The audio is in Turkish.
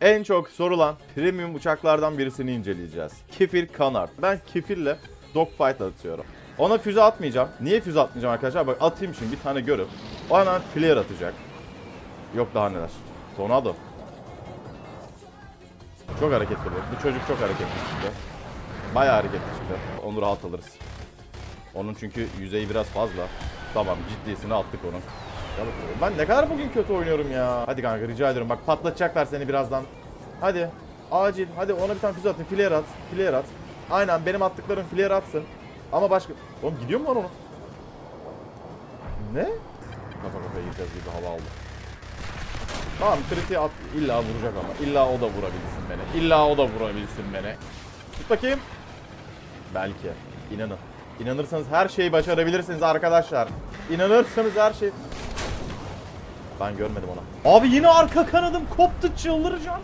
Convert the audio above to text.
En çok sorulan premium uçaklardan birisini inceleyeceğiz. Kefir Canard. Ben kefirle dogfight atıyorum. Ona füze atmayacağım. Niye füze atmayacağım arkadaşlar? Bak atayım şimdi bir tane görüp. O hemen flare atacak. Yok daha neler. Tornado. Çok hareketli bu. Bu çocuk çok hareketli çıktı. Bayağı hareketli çıktı. Onu rahat alırız. Onun çünkü yüzeyi biraz fazla. Tamam ciddiyesini attık onun. Ben ne kadar bugün kötü oynuyorum ya. Hadi kanka rica ediyorum bak patlatacaklar seni birazdan. Hadi. Acil. Hadi ona bir tane füze atın. Flare at. Flare at. Aynen benim attıklarım flare atsın. Ama başka... Oğlum gidiyor mu lan onu? Ne? Kafa kafaya gireceğiz gibi hava aldı. Tamam kritiği at. İlla vuracak ama. İlla o da vurabilsin beni. İlla o da vurabilsin beni. Tut bakayım. Belki. İnanın. İnanırsanız her şeyi başarabilirsiniz arkadaşlar. İnanırsanız her şey... Ben görmedim onu. Abi yine arka kanadım koptu çıldıracağım.